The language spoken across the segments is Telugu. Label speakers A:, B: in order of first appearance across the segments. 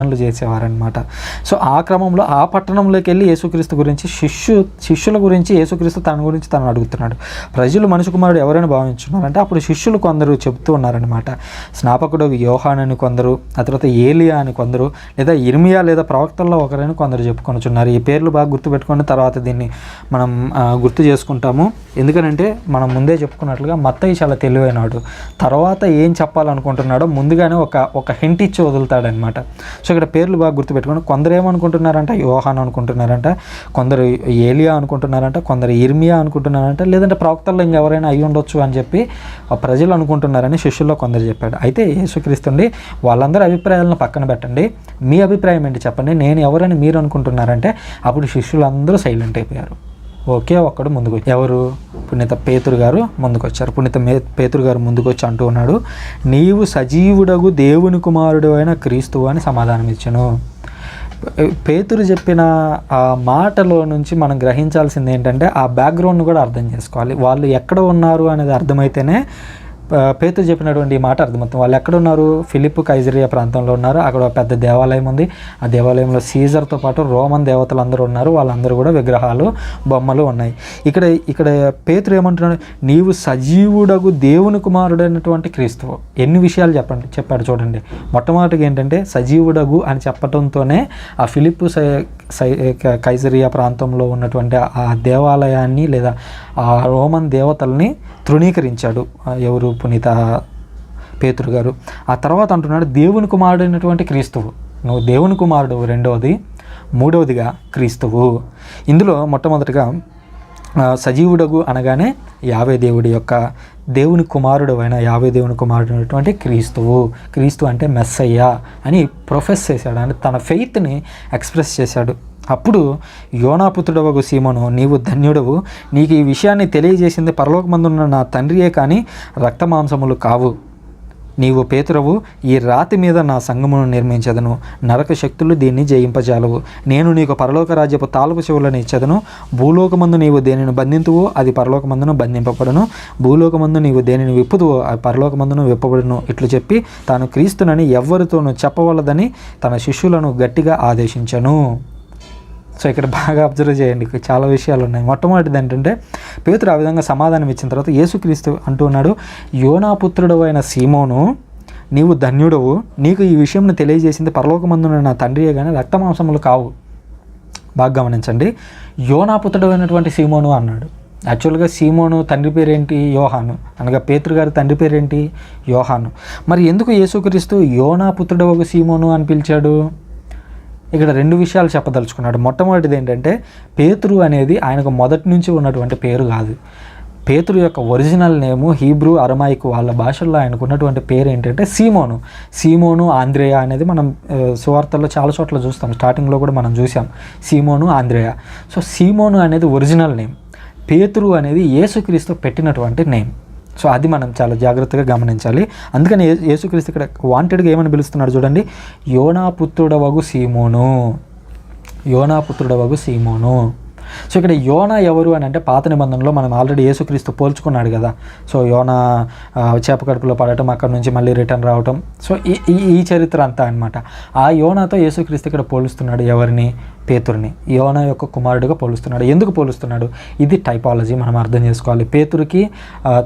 A: పనులు చేసేవారనమాట సో ఆ క్రమంలో ఆ పట్టణంలోకి వెళ్ళి యేసుక్రీస్తు గురించి శిష్యు శిష్యుల గురించి యేసుక్రీస్తు తన గురించి తను అడుగుతున్నాడు. ప్రజలు మనుషు కుమారుడు ఎవరైనా భావించున్నారంటే అప్పుడు శిష్యులు కొందరు చెబుతూ ఉన్నారనమాట స్నాపకుడు యోహాన్ అని కొందరు ఆ తర్వాత ఏలియా అని కొందరు లేదా ఇర్మియా లేదా ప్రవక్తల్లో ఒకరైనా కొందరు చెప్పుకొనుచున్నారు. ఈ పేర్లు బాగా గుర్తుపెట్టుకొని తర్వాత దీన్ని మనం గుర్తు చేసుకుంటాము. ఎందుకనంటే మనం ముందే చెప్పుకున్నట్లుగా మత్తయ్య చాలా తెలివైనవాడు. తర్వాత ఏం చెప్పాలనుకుంటున్నాడో ముందుగానే ఒక ఒక హింట్ ఇచ్చి వదులుతాడనమాట సో ఇక్కడ పేర్లు బాగా గుర్తుపెట్టుకోండి. కొందరు ఏమనుకుంటున్నారంట? యోహాన్ అనుకుంటున్నారంట. కొందరు ఏలియా అనుకుంటున్నారంట. కొందరు ఇర్మియా అనుకుంటున్నారంట. లేదంటే ప్రవక్తల్లో ఇంకెవరైనా అయి ఉండొచ్చు అని చెప్పి ఆ ప్రజలు అనుకుంటున్నారని శిష్యుల్లో కొందరు చెప్పాడు. అయితే యేసుక్రీస్తుండి వాళ్ళందరి అభిప్రాయాలను పక్కన పెట్టండి. మీ అభిప్రాయం ఏంటి చెప్పండి. నేను ఎవరని మీరు అనుకుంటున్నారంటే అప్పుడు శిష్యులందరూ సైలెంట్ అయిపోయారు. ఒకే ఒక్కడు ముందుకు ఎవరు? పుణ్యత పేతురు గారు ముందుకొచ్చారు. పుణ్యత మే పేతురు గారు ముందుకొచ్చి అంటూ ఉన్నాడు నీవు సజీవుడగు దేవుని కుమారుడు అయిన క్రీస్తువు అని సమాధానం ఇచ్చాను. పేతురు చెప్పిన ఆ మాటలో నుంచి మనం గ్రహించాల్సింది ఏంటంటే ఆ బ్యాక్గ్రౌండ్ కూడా అర్థం చేసుకోవాలి. వాళ్ళు ఎక్కడ ఉన్నారు అనేది అర్థమైతేనే పేతు చెప్పినటువంటి ఈ మాట అర్థమవుతుంది వాళ్ళు ఎక్కడ ఉన్నారు ఫిలిప్ కైజరియా ప్రాంతంలో ఉన్నారు. అక్కడ పెద్ద దేవాలయం ఉంది. ఆ దేవాలయంలో సీజర్తో పాటు రోమన్ దేవతలు అందరూ ఉన్నారు. వాళ్ళందరూ కూడా విగ్రహాలు బొమ్మలు ఉన్నాయి. ఇక్కడ ఇక్కడ పేతురు ఏమంటున్నాడు? నీవు సజీవుడగు దేవుని కుమారుడైనటువంటి క్రీస్తువు ఎన్ని విషయాలు చెప్పండి చెప్పాడు చూడండి. మొట్టమొదటిగా ఏంటంటే సజీవుడగు అని చెప్పడంతోనే ఆ ఫిలిప్ సై కైజరియా ప్రాంతంలో ఉన్నటువంటి ఆ దేవాలయాన్ని లేదా ఆ రోమన్ దేవతల్ని తృణీకరించాడు ఎవరు? పునీత పేతురు గారు. ఆ తర్వాత అంటున్నాడు దేవుని కుమారుడు అయినటువంటి క్రీస్తువు. నువ్వు దేవుని కుమారుడు రెండవది. మూడవదిగా క్రీస్తువు. ఇందులో మొట్టమొదటిగా సజీవుడగు అనగానే యావే దేవుడి యొక్క దేవుని కుమారుడు అయిన యావే దేవుని కుమారుడు అయినటువంటి క్రీస్తువు. క్రీస్తు అంటే మెస్సయ్య అని ప్రొఫెస్ చేశాడు. అంటే తన ఫెయిత్ని ఎక్స్ప్రెస్ చేశాడు. అప్పుడు యోనాపుత్రుడవగు సీమను నీవు ధన్యుడవు. నీకు ఈ విషయాన్ని తెలియజేసింది పరలోకమందున్న నా తండ్రియే కానీ రక్తమాంసములు కావు. నీవు పేతురవు ఈ రాతి మీద నా సంగమును నిర్మించదను. నరక శక్తులు దీన్ని జయింపజాలవు. నేను నీకు పరలోక రాజ్యపు తాలపు చెవులను ఇచ్చదను. భూలోకమందు నీవు దేనిని బంధింతువో అది పరలోకమందును బంధింపబడును. భూలోకమందు నీవు దేనిని విప్పుదువో అది పరలోకమందును విప్పబడును. ఇట్లు చెప్పి తాను క్రీస్తునని ఎవ్వరితోనూ చెప్పవలదని తన శిష్యులను గట్టిగా ఆదేశించను. సో ఇక్కడ బాగా అబ్జర్వ్ చేయండి. చాలా విషయాలు ఉన్నాయి. మొట్టమొదటిది ఏంటంటే పేతురు ఆ విధంగా సమాధానం ఇచ్చిన తర్వాత యేసుక్రీస్తు అంటున్నాడు యోనాపుత్రుడు అయిన సీమోను నీవు ధన్యుడవు. నీకు ఈ విషయంను తెలియజేసింది పరలోకమందున నా తండ్రియే కానీ రక్తమాంసములు కావు. బాగా గమనించండి. యోనాపుత్రుడు అయినటువంటి సీమోను అన్నాడు. యాక్చువల్గా సీమోను తండ్రి పేరేంటి? యోహాను. అనగా పేతురు గారి తండ్రి పేరేంటి? యోహాను. మరి ఎందుకు యేసుక్రీస్తు యోనాపుత్రుడు ఒక సీమోను అని పిలిచాడు? ఇక్కడ రెండు విషయాలు చెప్పదలుచుకున్నాడు. మొట్టమొదటిది ఏంటంటే పేతురు అనేది ఆయనకు మొదటి నుంచి ఉన్నటువంటి పేరు కాదు. పేతురు యొక్క ఒరిజినల్ నేము హీబ్రూ అరమాయిక్ వాళ్ళ భాషల్లో ఆయనకు ఉన్నటువంటి పేరు ఏంటంటే సీమోను. సీమోను ఆంధ్రేయ అనేది మనం సువార్తల్లో చాలా చోట్ల చూస్తాం. స్టార్టింగ్లో కూడా మనం చూసాం సీమోను ఆంధ్రేయ సో సీమోను అనేది ఒరిజినల్ నేమ్. పేతురు అనేది యేసుక్రీస్తు పెట్టినటువంటి నేమ్. సో అది మనం చాలా జాగ్రత్తగా గమనించాలి. అందుకని యేసుక్రీస్తు ఇక్కడ వాంటెడ్గా ఏమని పిలుస్తున్నాడు చూడండి? యోనాపుత్రుడవగు సీమోను. యోనాపుత్రుడవగు సీమోను. సో ఇక్కడ యోనా ఎవరు అని అంటే పాత నిబంధనలో మనం ఆల్రెడీ యేసుక్రీస్తు పోల్చుకున్నాడు కదా. సో యోనా చేపకడుపులో చేప కడుపులో పడటం అక్కడ నుంచి మళ్ళీ రిటర్న్ రావటం. సో ఈ ఈ- ఈ చరిత్ర అంతా అనమాట ఆ యోనాతో యేసుక్రీస్తు ఇక్కడ పోలుస్తున్నాడు ఎవరిని? పేతురిని యోన యొక్క కుమారుడిగా పోలుస్తున్నాడు. ఎందుకు పోలుస్తున్నాడు? ఇది టైపాలజీ. మనం అర్థం చేసుకోవాలి. పేతురికి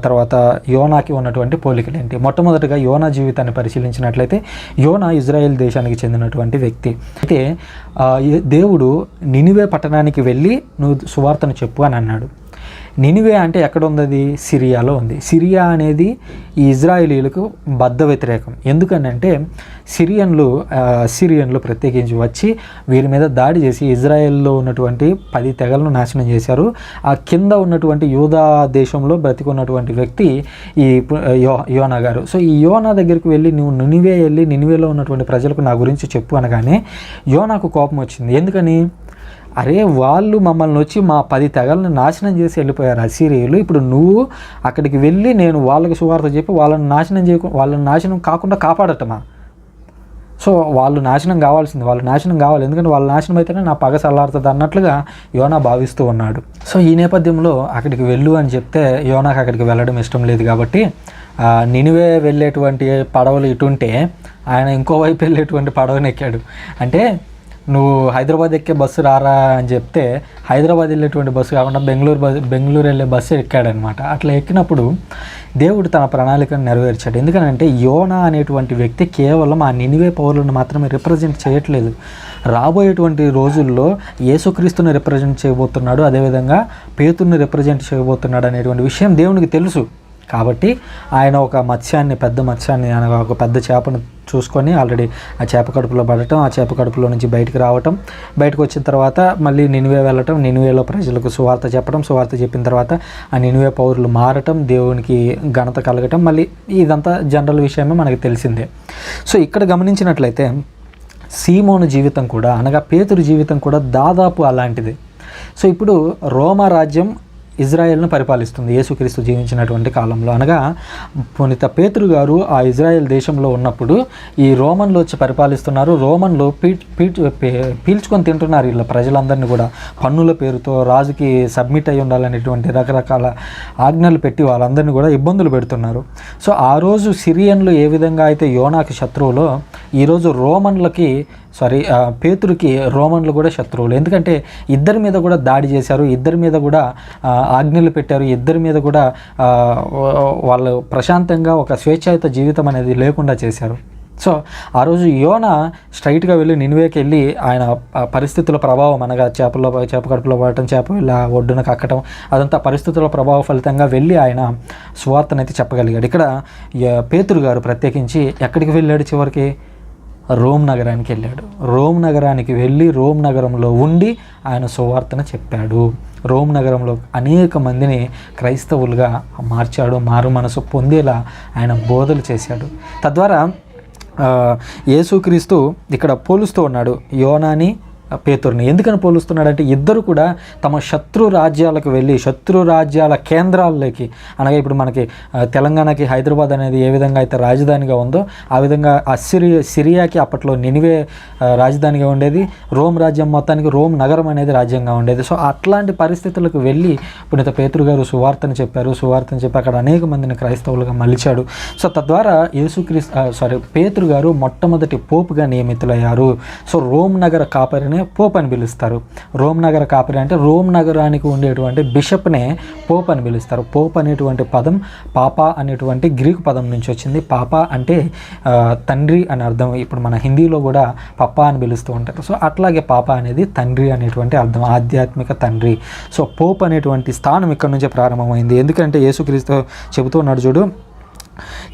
A: తర్వాత యోనాకి ఉన్నటువంటి పోలికలు ఏంటి? మొట్టమొదటిగా యోనా జీవితాన్ని పరిశీలించినట్లయితే యోనా ఇజ్రాయెల్ దేశానికి చెందినటువంటి వ్యక్తి. అయితే దేవుడు నినివే పట్టణానికి వెళ్ళి నువ్వు సువార్తను చెప్పు అని అన్నాడు. నినివే అంటే ఎక్కడ ఉంది అది సిరియాలో ఉంది. సిరియా అనేది ఈ ఇజ్రాయేలీలకు బద్ధ వ్యతిరేకం. ఎందుకనంటే సిరియన్లు సిరియన్లు ప్రత్యేకించి వచ్చి వీరి మీద దాడి చేసి ఇజ్రాయెల్లో ఉన్నటువంటి పది తెగలను నాశనం చేశారు. ఆ కింద ఉన్నటువంటి యూదా దేశంలో బ్రతికున్నటువంటి వ్యక్తి ఈ యో యోనా గారు. సో ఈ యోనా దగ్గరికి వెళ్ళి నువ్వు నినివే వెళ్ళి నినివేలో ఉన్నటువంటి ప్రజలకు నా గురించి చెప్పు అనగానే యోనాకు కోపం వచ్చింది. ఎందుకని? అరే వాళ్ళు మమ్మల్ని వచ్చి మా పది తెగలను నాశనం చేసి వెళ్ళిపోయారు అసీరియలు ఇప్పుడు నువ్వు అక్కడికి వెళ్ళి నేను వాళ్ళకి సువార్త చెప్పి వాళ్ళని నాశనం చేయకు వాళ్ళని నాశనం కాకుండా కాపాడటమా? సో వాళ్ళు నాశనం కావాల్సింది వాళ్ళు నాశనం కావాలి. ఎందుకంటే వాళ్ళ నాశనం అయితేనే నా పగ చల్లారుతుంది అన్నట్లుగా యోనా భావిస్తూ ఉన్నాడు. సో ఈ నేపథ్యంలో అక్కడికి వెళ్ళు అని చెప్తే యోనాకు అక్కడికి వెళ్ళడం ఇష్టం లేదు కాబట్టి నినివే వెళ్ళేటువంటి పడవలు ఇటుంటే ఆయన ఇంకో వైపు వెళ్ళేటువంటి పడవని ఎక్కాడు. అంటే నువ్వు హైదరాబాద్ ఎక్కే బస్సు రారా అని చెప్తే హైదరాబాద్ వెళ్ళేటువంటి బస్సు కాకుండా బెంగళూరు బస్ బెంగళూరు వెళ్ళే బస్సు ఎక్కాడనమాట. అట్లా ఎక్కినప్పుడు దేవుడు తన ప్రణాళికను నెరవేర్చాడు. ఎందుకంటే యోనా అనేటువంటి వ్యక్తి కేవలం ఆ నినివే పౌరులను మాత్రమే రిప్రజెంట్ చేయట్లేదు. రాబోయేటువంటి రోజుల్లో యేసుక్రీస్తుని రిప్రజెంట్ చేయబోతున్నాడు. అదేవిధంగా పేతుని రిప్రజెంట్ చేయబోతున్నాడు అనేటువంటి విషయం దేవునికి తెలుసు. కాబట్టి ఆయన ఒక మత్స్యాన్ని పెద్ద మత్స్యాన్ని అనగా ఒక పెద్ద చేపను చూసుకొని ఆల్రెడీ ఆ చేప కడుపులో పడటం ఆ చేప కడుపులో నుంచి బయటకు రావటం బయటకు వచ్చిన తర్వాత మళ్ళీ నినివే వెళ్ళటం నినివేలో ప్రజలకు సువార్త చెప్పడం సువార్త చెప్పిన తర్వాత ఆ నినివే పౌరులు మారటం దేవునికి ఘనత కలగటం మళ్ళీ ఇదంతా జనరల్ విషయమే మనకు తెలిసిందే. సో ఇక్కడ గమనించినట్లయితే సీమోను జీవితం కూడా అనగా పేతురు జీవితం కూడా దాదాపు అలాంటిది. సో ఇప్పుడు రోమా రాజ్యం ఇజ్రాయెల్ను పరిపాలిస్తుంది. యేసుక్రీస్తు జీవించినటువంటి కాలంలో. అనగా పునిత పేతురు గారు ఆ ఇజ్రాయెల్ దేశంలో ఉన్నప్పుడు ఈ రోమన్లు వచ్చి పరిపాలిస్తున్నారు. రోమన్లు పీ పీ- పీల్చుకొని తింటున్నారు వీళ్ళ ప్రజలందరినీ కూడా. పన్నుల పేరుతో రాజుకి సబ్మిట్ అయి ఉండాలనేటువంటి రకరకాల ఆజ్ఞలు పెట్టి వాళ్ళందరినీ కూడా ఇబ్బందులు పెడుతున్నారు. సో ఆ రోజు సిరియన్లు ఏ విధంగా అయితే యోనాకి శత్రువులో ఈరోజు రోమన్లకి సారీ పేతురికి పేతురుకి రోమన్లు కూడా శత్రువులు. ఎందుకంటే ఇద్దరి మీద కూడా దాడి చేశారు ఇద్దరి మీద కూడా ఆజ్ఞలు పెట్టారు ఇద్దరి మీద కూడా వాళ్ళు ప్రశాంతంగా ఒక స్వేచ్ఛాయుత జీవితం అనేది లేకుండా చేశారు. సో ఆ రోజు యోన స్ట్రైట్గా వెళ్ళి నిన్వేకి వెళ్ళి ఆయన పరిస్థితుల ప్రభావం అనగా చేపల్లో చేప కడుపులో పడటం చేప ఇలా ఒడ్డున కక్కటం అదంతా పరిస్థితుల ప్రభావ ఫలితంగా వెళ్ళి ఆయన సువార్తనైతే చెప్పగలిగాడు. ఇక్కడ పేతురు గారు ప్రత్యేకించి ఎక్కడికి వెళ్ళాడు చివరికి? రోమ్ నగరానికి వెళ్ళాడు. రోమ్ నగరానికి వెళ్ళి రోమ్ నగరంలో ఉండి ఆయన సువార్తను చెప్పాడు. రోమ్ నగరంలో అనేక మందిని క్రైస్తవులుగా మార్చాడు మారు మనసు పొందేలా ఆయన బోధలు చేశాడు. తద్వారా యేసుక్రీస్తు ఇక్కడ పోలుస్తూ ఉన్నాడు. యోనాని పేతుర్ని. ఎందుకని పోలుస్తున్నాడంటే ఇద్దరు కూడా తమ శత్రు రాజ్యాలకు వెళ్ళి శత్రు రాజ్యాల కేంద్రాల్లోకి అనగా ఇప్పుడు మనకి తెలంగాణకి హైదరాబాద్ అనేది ఏ విధంగా అయితే రాజధానిగా ఉందో ఆ విధంగా అసిరి సిరియాకి అప్పట్లో నినివే రాజధానిగా ఉండేది. రోమ్ రాజ్యం మొత్తానికి రోమ్ నగరం అనేది రాజ్యంగా ఉండేది. సో అట్లాంటి పరిస్థితులకు వెళ్ళి పునీత పేతురు గారు సువార్తను చెప్పారు. సువార్తను చెప్పి అక్కడ అనేక మందిని క్రైస్తవులుగా మలిచాడు. సో తద్వారా యేసుక్రీస్ సారీ పేతురు గారు మొట్టమొదటి పోపుగా నియమితులయ్యారు. సో రోమ్ నగర కాపరిని పోప్ అని పిలుస్తారు. రోమ్ నగర కాపరి అంటే రోమ్ నగరానికి ఉండేటువంటి బిషప్నే పోప్ అని పిలుస్తారు. పోప్ అనేటువంటి పదం పాప అనేటువంటి గ్రీకు పదం నుంచి వచ్చింది. పాప అంటే తండ్రి అని అర్థం. ఇప్పుడు మన హిందీలో కూడా పప్ప అని పిలుస్తూ ఉంటారు. సో అట్లాగే పాప అనేది తండ్రి అనేటువంటి అర్థం. ఆధ్యాత్మిక తండ్రి. సో పోప్ అనేటువంటి స్థానం ఇక్కడ నుంచే ప్రారంభమైంది. ఎందుకంటే యేసుక్రీస్తు చెబుతూ ఉన్నాడు చూడు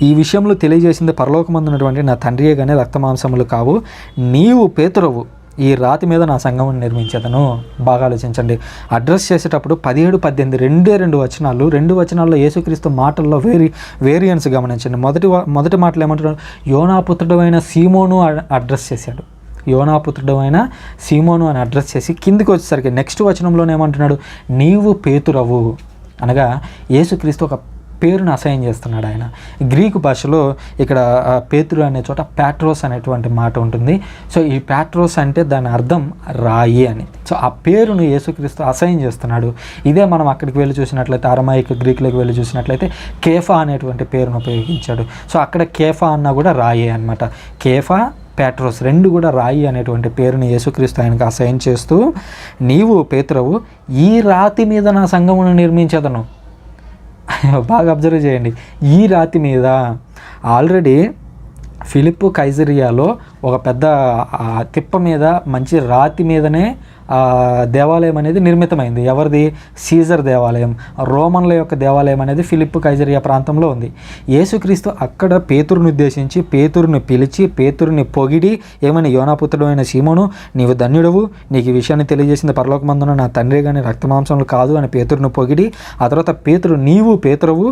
A: ఈ విషయంలో తెలియజేసింది పరలోకమందున్నటువంటి నా తండ్రియే కానీ రక్తమాంసములు కావు. నీవు పేతురవు. ఈ రాతి మీద నా సంఘం నిర్మించేదను బాగా ఆలోచించండి. అడ్రస్ చేసేటప్పుడు పదిహేడు పద్దెనిమిది రెండే రెండు వచనాలు రెండు వచనాల్లో యేసుక్రీస్తు మాటల్లో వేరి వేరియన్స్ గమనించండి. మొదటి మొదటి మాటలు ఏమంటున్నాడు? యోనాపుత్రుడు అయిన సీమోను అడ్రస్ చేశాడు. యోనాపుత్రుడు అయిన సీమోను అని అడ్రస్ చేసి కిందికి వచ్చేసరికి నెక్స్ట్ వచనంలోనే ఏమంటున్నాడు? నీవు పేతురవు అనగా యేసుక్రీస్తు ఒక పేరును అసహ్యం చేస్తున్నాడు ఆయన. గ్రీకు భాషలో ఇక్కడ పేతురు అనే చోట ప్యాట్రోస్ అనేటువంటి మాట ఉంటుంది. సో ఈ ప్యాట్రోస్ అంటే దాని అర్థం రాయి అని. సో ఆ పేరును యేసుక్రీస్తు అసహ్యం చేస్తున్నాడు. ఇదే మనం అక్కడికి వెళ్ళి చూసినట్లయితే అరమాయిక్ గ్రీకులోకి వెళ్ళి చూసినట్లయితే కేఫా అనేటువంటి పేరును ఉపయోగించాడు. సో అక్కడ కేఫా అన్నా కూడా రాయే అనమాట కేఫా ప్యాట్రోస్ రెండు కూడా రాయి అనేటువంటి పేరుని యేసుక్రీస్తు ఆయనకు అసహ్యం చేస్తూ నీవు పేతురవు ఈ రాతి మీద నా సంఘమును నిర్మించదను. బాగా అబ్జర్వ్ చేయండి. ఈ రాతి మీద ఆల్రెడీ ఫిలిప్ కైజరియాలో ఒక పెద్ద తిప్ప మీద మంచి రాతి మీదనే దేవాలయం అనేది నిర్మితమైంది. ఎవరిది? సీజర్ దేవాలయం. రోమన్ల యొక్క దేవాలయం అనేది ఫిలిప్ కైజరియా ప్రాంతంలో ఉంది. యేసుక్రీస్తు అక్కడ పేతురుని ఉద్దేశించి పేతురుని పిలిచి పేతురుని పొగిడి ఏమని యోనాపుత్రుడు అయిన సీమోను నీవు ధన్యుడవు నీకు ఈ విషయాన్ని తెలియజేసింది పరలోకమందున నా తండ్రి కానీ రక్తమాంసములు కాదు అని పేతురుని పొగిడి ఆ తర్వాత పేతురు నీవు పేతురువు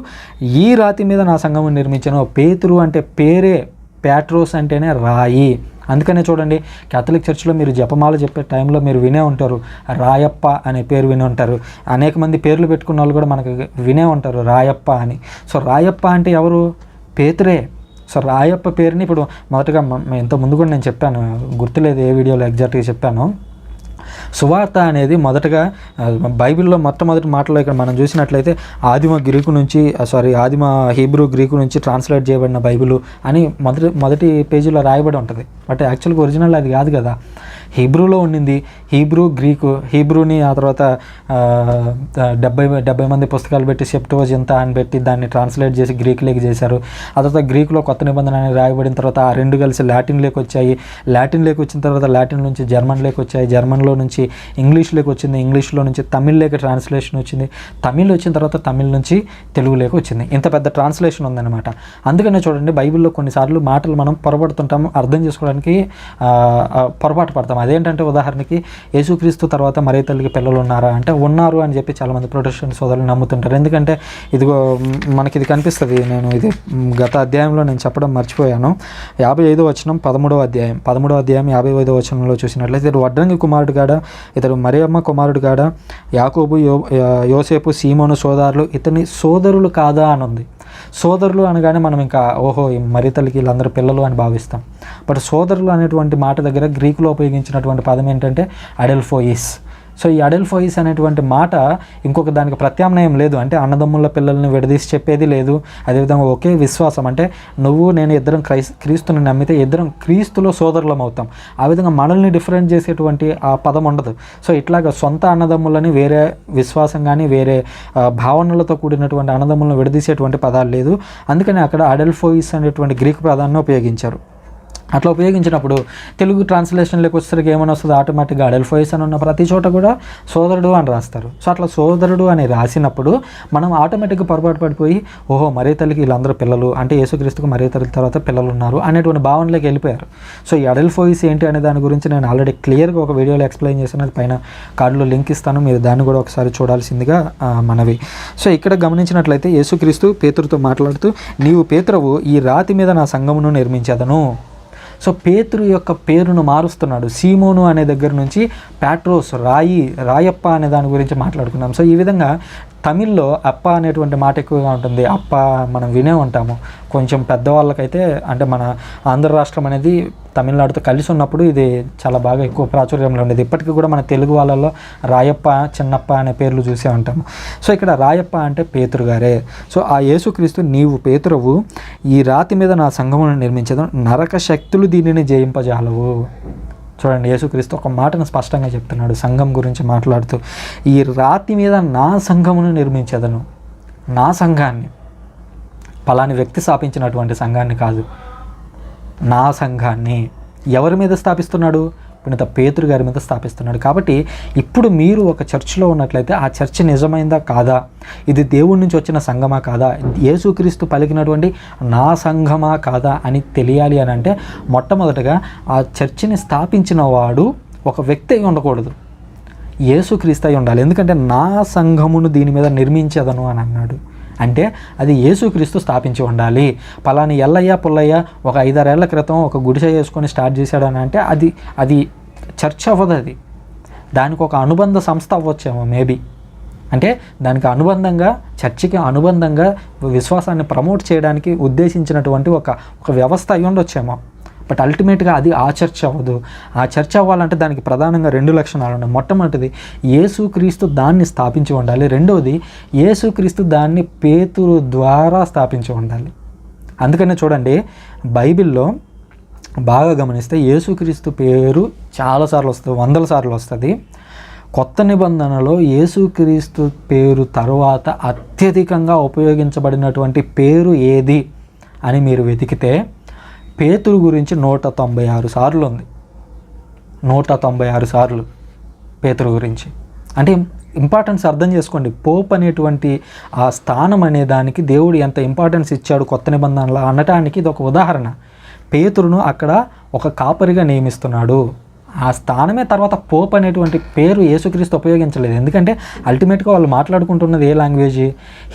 A: ఈ రాతి మీద నా సంఘము నిర్మించను పేతురు అంటే పేరే ప్యాట్రోస్ అంటేనే రాయి. అందుకనే చూడండి కేథలిక్ చర్చ్లో మీరు జపమాల చెప్పే టైంలో మీరు వినే ఉంటారు రాయప్ప అనే పేరు వినే ఉంటారు. అనేక మంది పేర్లు పెట్టుకున్న వాళ్ళు కూడా మనకు వినే ఉంటారు రాయప్ప అని. సో రాయప్ప అంటే ఎవరు? పేతురే. సో రాయప్ప పేరుని ఇప్పుడు మొదటగా ఇంత ముందు కూడా నేను చెప్పాను గుర్తులేదు ఏ వీడియోలో ఎగ్జాక్ట్గా చెప్పాను. సువార్త అనేది మొదటగా బైబిల్లో మొట్టమొదటి మాటలో ఇక్కడ మనం చూసినట్లయితే ఆదిమ గ్రీకు నుంచి సారీ ఆదిమ హీబ్రూ గ్రీకు నుంచి ట్రాన్స్లేట్ చేయబడిన బైబిల్ అని మొదటి మొదటి పేజీలో రాయబడి ఉంటుంది. బట్ యాక్చువల్గా ఒరిజినల్ అది కాదు కదా. హీబ్రూలో ఉండింది. హీబ్రూ గ్రీకు హీబ్రూని ఆ తర్వాత డెబ్బై డెబ్బై మంది పుస్తకాలు పెట్టి సెప్టోజింత అని పెట్టి దాన్ని ట్రాన్స్లేట్ చేసి గ్రీక్లోకి చేశారు. ఆ తర్వాత గ్రీకులో కొత్త నిబంధన అని రాయబడిన తర్వాత ఆ రెండు కలిసి లాటిన్లోకి వచ్చాయి. లాటిన్లోకి వచ్చిన తర్వాత లాటిన్ నుంచి జర్మన్లోకి వచ్చాయి. జర్మన్లో నుంచి ఇంగ్లీష్లోకి వచ్చింది. ఇంగ్లీష్లో నుంచి తమిళ్ళోకి ట్రాన్స్లేషన్ వచ్చింది. తమిళ్ వచ్చిన తర్వాత తమిళ్ నుంచి తెలుగులోకి వచ్చింది. ఇంత పెద్ద ట్రాన్స్లేషన్ ఉందన్నమాట. అందుకనే చూడండి బైబిల్లో కొన్నిసార్లు మాటలు మనం పొరపడుతుంటాం అర్థం చేసుకోవడానికి పొరపాటు పడతాం. అదేంటంటే ఉదాహరణకి యేసుక్రీస్తు తర్వాత మరే తల్లికి పిల్లలు ఉన్నారా అంటే ఉన్నారు అని చెప్పి చాలామంది ప్రొటెస్టెంట్ సోదరులు నమ్ముతుంటారు. ఎందుకంటే ఇదిగో మనకి ఇది కనిపిస్తుంది నేను ఇది గత అధ్యాయంలో నేను చెప్పడం మర్చిపోయాను. యాభై ఐదో వచనం పదమూడవ అధ్యాయం. పదమూడవ అధ్యాయం యాభై ఐదో వచనంలో చూసినట్లయితే ఇతడు వడ్రంగి కుమారుడు గాడ ఇతడు మరియమ్మ కుమారుడు గాడ యాకోబు యో యోసేపు సీమోను సోదరులు ఇతని సోదరులు కాదా అని ఉంది. సోదరులు అనగానే మనం ఇంకా ఓహో ఈ మరితలకి వీళ్ళందరూ పిల్లలు అని భావిస్తాం. బట్ సోదరులు అనేటువంటి మాట దగ్గర గ్రీకులో ఉపయోగించినటువంటి పదం ఏంటంటే అడెల్ఫోయిస్. సో ఈ అడెల్ఫోయిస్ అనేటువంటి మాట ఇంకొక దానికి ప్రత్యామ్నాయం లేదు. అంటే అన్నదమ్ముల పిల్లల్ని విడదీసి చెప్పేది లేదు. అదేవిధంగా ఒకే విశ్వాసం. అంటే నువ్వు నేను ఇద్దరం క్రైస్ క్రీస్తుని నమ్మితే ఇద్దరం క్రీస్తులో సోదరులం అవుతాం. ఆ విధంగా మనల్ని డిఫరెంట్ చేసేటువంటి ఆ పదం ఉండదు. సో ఇట్లాగా సొంత అన్నదమ్ములని వేరే విశ్వాసం కానీ వేరే భావనలతో కూడినటువంటి అన్నదమ్ములను విడదీసేటువంటి పదాలు లేదు. అందుకని అక్కడ అడెల్ఫోయిస్ అనేటువంటి గ్రీక్ పదాన్ని ఉపయోగించారు. అట్లా ఉపయోగించినప్పుడు తెలుగు ట్రాన్స్లేషన్లోకి వచ్చేసరికి ఏమైనా వస్తుంది ఆటోమేటిక్గా అడల్ఫోయిస్ అని ఉన్న ప్రతి చోట కూడా సోదరుడు అని రాస్తారు. సో అట్లా సోదరుడు అని రాసినప్పుడు మనం ఆటోమేటిక్గా పొరపాటు పడిపోయి ఓహో మరే తల్లికి వీళ్ళందరూ పిల్లలు అంటే యేసుక్రీస్తుకు మరే తల్లి తర్వాత పిల్లలు ఉన్నారు అనేటువంటి భావనలోకి వెళ్ళిపోయారు. సో ఈ అడెల్ఫోయిస్ ఏంటి అనే దాని గురించి నేను ఆల్రెడీ క్లియర్గా ఒక వీడియోలో ఎక్స్ప్లెయిన్ చేశాను. అది పైన కార్డులో లింక్ ఇస్తాను. మీరు దాన్ని కూడా ఒకసారి చూడాల్సిందిగా మనవి. సో ఇక్కడ గమనించినట్లయితే యేసుక్రీస్తు పేతురుతో మాట్లాడుతూ నీవు పేతురవు ఈ రాతి మీద నా సంఘమును నిర్మించదను. సో పేతురు యొక్క పేరును మారుస్తున్నాడు. సీమోను అనే దగ్గర నుంచి ప్యాట్రోస్ రాయి రాయప్ప అనే దాని గురించి మాట్లాడుకున్నాం. సో ఈ విధంగా తమిళ్ళో అప్ప అనేటువంటి మాట ఎక్కువగా ఉంటుంది. అప్ప మనం వినే ఉంటాము. కొంచెం పెద్దవాళ్ళకైతే అంటే మన ఆంధ్ర రాష్ట్రం అనేది తమిళనాడుతో కలిసి ఉన్నప్పుడు ఇది చాలా బాగా ఎక్కువ ప్రాచుర్యంలో ఉండేది. ఇప్పటికీ కూడా మన తెలుగు వాళ్ళలో రాయప్ప చిన్నప్ప అనే పేర్లు చూసే ఉంటాము. సో ఇక్కడ రాయప్ప అంటే పేతురు గారే. సో ఆ యేసుక్రీస్తు నీవు పేతురవు ఈ రాతి మీద నా సంఘమును నిర్మించదు నరక శక్తులు దీనిని జయింపజాలవు. చూడండి యేసుక్రీస్తు ఒక మాటను స్పష్టంగా చెప్తున్నాడు సంఘం గురించి మాట్లాడుతూ ఈ రాతి మీద నా సంఘమును నిర్మించదను. నా సంఘాన్ని. పలాని వ్యక్తి స్థాపించినటువంటి సంఘాన్ని కాదు. నా సంఘాన్ని. ఎవరి మీద స్థాపిస్తున్నాడు? పునీత పేతురు గారి మీద స్థాపిస్తున్నాడు. కాబట్టి ఇప్పుడు మీరు ఒక చర్చిలో ఉన్నట్లయితే ఆ చర్చ్ నిజమైందా కాదా? ఇది దేవుడి నుంచి వచ్చిన సంఘమా కాదా? యేసుక్రీస్తు పలికినటువంటి నా సంఘమా కాదా అని తెలియాలి అని అంటే మొట్టమొదటగా ఆ చర్చిని స్థాపించిన వాడు ఒక వ్యక్తి అయి ఉండకూడదు. యేసుక్రీస్తు అయి ఉండాలి. ఎందుకంటే నా సంఘమును దీని మీద నిర్మించదను అని అన్నాడు. అంటే అది యేసుక్రీస్తు స్థాపించి ఉండాలి. పలాని ఎల్లయ్య పుల్లయ్య ఒక ఐదారేళ్ళ క్రితం ఒక గుడిసె చేసుకొని స్టార్ట్ చేశాడని అంటే అది అది చర్చ్ అవ్వదు అది. దానికి ఒక అనుబంధ సంస్థ అవ్వచ్చేమో మేబీ అంటే దానికి అనుబంధంగా చర్చికి అనుబంధంగా విశ్వాసాన్ని ప్రమోట్ చేయడానికి ఉద్దేశించినటువంటి ఒక ఒక వ్యవస్థ అయి ఉండొచ్చేమో బట్ అల్టిమేట్గా అది ఆ చర్చ్ అవ్వదు. ఆ చర్చ అవ్వాలంటే దానికి ప్రధానంగా రెండు లక్షణాలు ఉన్నాయి. మొట్టమొదటిది యేసుక్రీస్తు దాన్ని స్థాపించి ఉండాలి. రెండవది యేసుక్రీస్తు దాన్ని పేతురు ద్వారా స్థాపించి ఉండాలి. అందుకనే చూడండి బైబిల్లో బాగా గమనిస్తే యేసుక్రీస్తు పేరు చాలాసార్లు వస్తుంది వందల సార్లు వస్తుంది. కొత్త నిబంధనలో యేసుక్రీస్తు పేరు తర్వాత అత్యధికంగా ఉపయోగించబడినటువంటి పేరు ఏది అని మీరు వెతికితే పేతురు గురించి నూట తొంభై ఆరు సార్లు ఉంది. నూట తొంభై ఆరు సార్లు పేతురు గురించి. అంటే ఇంపార్టెన్స్ అర్థం చేసుకోండి. పోప్ అనేటువంటి ఆ స్థానం అనే దానికి దేవుడు ఎంత ఇంపార్టెన్స్ ఇచ్చాడు కొత్త నిబంధనలు అనటానికి ఇది ఒక ఉదాహరణ. పేతురును అక్కడ ఒక కాపరిగా నియమిస్తున్నాడు. ఆ స్థానమే తర్వాత పోప్ అనేటువంటి పేరు యేసుక్రీస్తు ఉపయోగించలేదు. ఎందుకంటే అల్టిమేట్గా వాళ్ళు మాట్లాడుకుంటున్నది ఏ లాంగ్వేజ్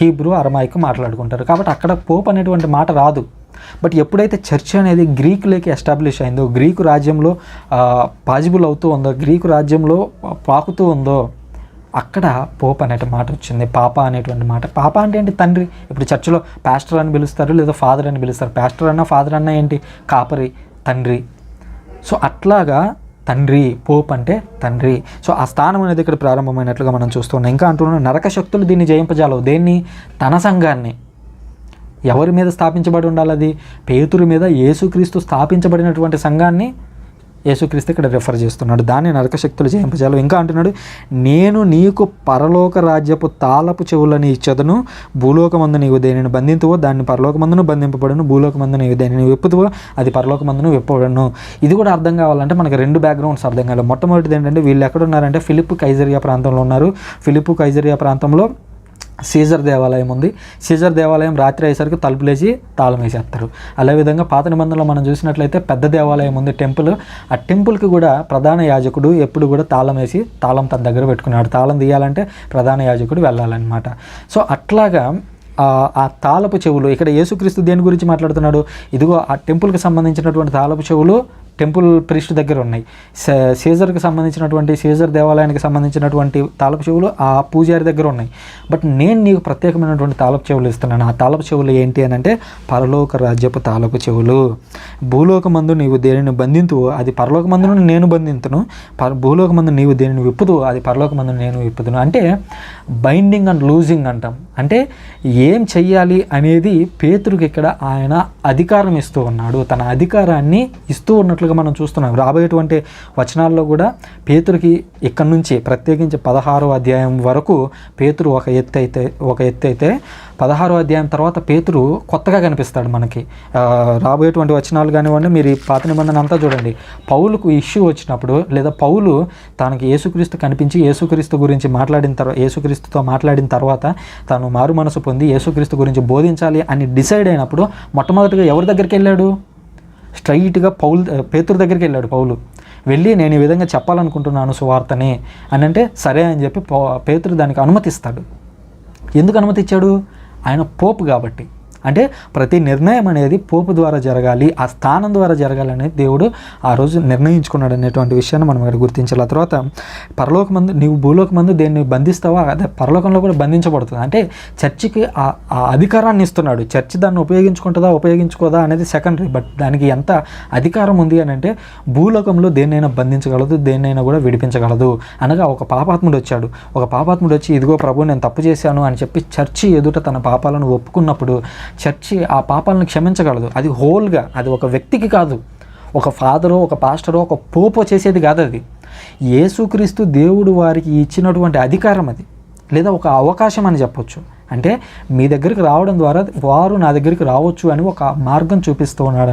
A: హీబ్రూ అరమాయిక్ మాట్లాడుకుంటారు. కాబట్టి అక్కడ పోప్ అనేటువంటి మాట రాదు. బట్ ఎప్పుడైతే చర్చ్ అనేది గ్రీకులకి ఎస్టాబ్లిష్ అయిందో గ్రీకు రాజ్యంలో పాజిబుల్ అవుతూ ఉందో గ్రీకు రాజ్యంలో పాకుతూ ఉందో అక్కడ పోప్ అనే మాట వచ్చింది. పాప అనేటువంటి మాట. పాప అంటే ఏంటి? తండ్రి. ఇప్పుడు చర్చిలో పాస్టర్ అని పిలుస్తారు లేదా ఫాదర్ అని పిలుస్తారు. పాస్టర్ అన్న ఫాదర్ అన్న ఏంటి? కాపరి తండ్రి. సో అట్లాగా తండ్రి పోప్ అంటే తండ్రి. సో ఆ స్థానం అనేది ఇక్కడ ప్రారంభమైనట్లుగా మనం చూస్తున్నాం ఇంకా అంటున్నాం నరక శక్తులు దీన్ని జయింపజాలవు. దేన్ని? తన సంఘాన్ని. ఎవరి మీద స్థాపించబడి ఉండాలి అది పేతురు మీద యేసుక్రీస్తు స్థాపించబడినటువంటి సంఘాన్ని యేసుక్రీస్తు ఇక్కడ రిఫర్ చేస్తున్నాడు. దాన్ని నరకశక్తులు జయింపజాలు ఇంకా అంటున్నాడు నేను నీకు పరలోక రాజ్యపు తాళపు చెవులని ఇచ్చదును. భూలోకమందు నీవు దేనిని బంధింతువో దాన్ని పరలోకమందును బంధింపబడును. భూలోకమందు నీవు దేనిని విప్పుతువో అది పరలోకమందును విప్పబడును. ఇది కూడా అర్థం కావాలంటే మనకి రెండు బ్యాక్గ్రౌండ్స్ అర్థం కావాలి. మొట్టమొదటిది ఏంటంటే వీళ్ళు ఎక్కడ ఉన్నారంటే ఫిలిప్ కైజరియా ప్రాంతంలో ఉన్నారు. ఫిలిప్ కైజరియా ప్రాంతంలో సీజర్ దేవాలయం ఉంది. సీజర్ దేవాలయం రాత్రి అయ్యేసరికి తలుపులేసి తాళం వేసేస్తారు. అదేవిధంగా పాత నిబంధనలో మనం చూసినట్లయితే పెద్ద దేవాలయం ఉంది టెంపుల్. ఆ టెంపుల్కి కూడా ప్రధాన యాజకుడు ఎప్పుడు కూడా తాళం వేసి తాళం తన దగ్గర పెట్టుకున్నాడు. తాళం తీయాలంటే ప్రధాన యాజకుడు వెళ్ళాలన్నమాట. సో అట్లాగా ఆ- తాళపు చెవులు ఇక్కడ యేసుక్రీస్తు దేని గురించి మాట్లాడుతున్నాడు? ఇదిగో ఆ టెంపుల్కి సంబంధించినటువంటి తాళపు చెవులు టెంపుల్ ప్రిస్ట్ దగ్గర ఉన్నాయి. సీజర్కి సంబంధించినటువంటి సీజర్ దేవాలయానికి సంబంధించినటువంటి తాలపు చెవులు ఆ పూజారి దగ్గర ఉన్నాయి. బట్ నేను నీకు ప్రత్యేకమైనటువంటి తాలపు చెవులు ఇస్తున్నాను. ఆ తాలపు చెవులు ఏంటి అని అంటే పరలోక రాజ్యపు తాలపు చెవులు. భూలోకమందు నీవు దేనిని బంధింతువు అది పరలోకమందును నేను బంధింతును. పర భూలోకమందు నీవు దేనిని విప్పుదు అది పరలోకమందు నేను విప్పుదును. అంటే బైండింగ్ అండ్ లూజింగ్ అంటాం. అంటే ఏం చెయ్యాలి అనేది పేతురికి ఇక్కడ ఆయన అధికారం ఇస్తూ ఉన్నాడు. తన అధికారాన్ని ఇస్తూ ఉన్నట్లు ఉన్నట్లుగా మనం చూస్తున్నాం రాబోయేటువంటి వచనాల్లో కూడా పేతురికి ఇక్కడి నుంచి ప్రత్యేకించి పదహారో అధ్యాయం వరకు పేతురు ఒక ఎత్తు అయితే ఒక ఎత్తు అయితే పదహారో అధ్యాయం తర్వాత పేతురు కొత్తగా కనిపిస్తాడు మనకి. రాబోయేటువంటి వచనాలు కానివ్వండి మీరు ఈ పాత నిబంధన అంతా చూడండి. పౌలుకు ఇష్యూ వచ్చినప్పుడు లేదా పౌలు తనకి యేసుక్రీస్తు కనిపించి యేసుక్రీస్తు గురించి మాట్లాడిన తర్వాత యేసుక్రీస్తుతో మాట్లాడిన తర్వాత తాను మారు మనసు పొంది యేసుక్రీస్తు గురించి బోధించాలి అని డిసైడ్ అయినప్పుడు మొట్టమొదటిగా ఎవరి దగ్గరికి వెళ్ళాడు? స్ట్రైట్గా పౌలు పేతురు దగ్గరికి వెళ్ళాడు పౌలు. వెళ్ళి నేను ఈ విధంగా చెప్పాలనుకుంటున్నాను సువార్తని అని అంటే సరే అని చెప్పి పేతురు దానికి అనుమతిస్తాడు. ఎందుకు అనుమతి ఇచ్చాడు ఆయన పోపు కాబట్టి. అంటే ప్రతి నిర్ణయం అనేది పోపు ద్వారా జరగాలి ఆ స్థానం ద్వారా జరగాలని దేవుడు ఆ రోజు నిర్ణయించుకున్నాడు అనేటువంటి విషయాన్ని మనం ఇక్కడ గుర్తించాలి. ఆ తర్వాత పరలోక మందు నీవు భూలోక మందు దేన్ని బంధిస్తావా అదే పరలోకంలో కూడా బంధించబడుతుంది. అంటే చర్చికి ఆ ఆ అధికారాన్ని ఇస్తున్నాడు. చర్చి దాన్ని ఉపయోగించుకుంటుందా ఉపయోగించుకోదా అనేది సెకండరీ. బట్ దానికి ఎంత అధికారం ఉంది అని అంటే భూలోకంలో దేన్నైనా బంధించగలదు దేన్నైనా కూడా విడిపించగలదు అనగా ఒక పాపాత్ముడు వచ్చాడు. ఒక పాపాత్ముడు వచ్చి ఇదిగో ప్రభు నేను తప్పు చేశాను అని చెప్పి చర్చి ఎదుట తన పాపాలను ఒప్పుకున్నప్పుడు చర్చి ఆ పాపాలను క్షమించగలదు. అది హోల్గా అది ఒక వ్యక్తికి కాదు. ఒక ఫాదరో ఒక పాస్టరో ఒక పోపో చేసేది కాదు అది. యేసుక్రీస్తు దేవుడు వారికి ఇచ్చినటువంటి అధికారం అది. లేదా ఒక అవకాశం అని చెప్పొచ్చు. అంటే మీ దగ్గరికి రావడం ద్వారా వారు నా దగ్గరికి రావచ్చు అని ఒక మార్గం చూపిస్తూ ఉన్నాడు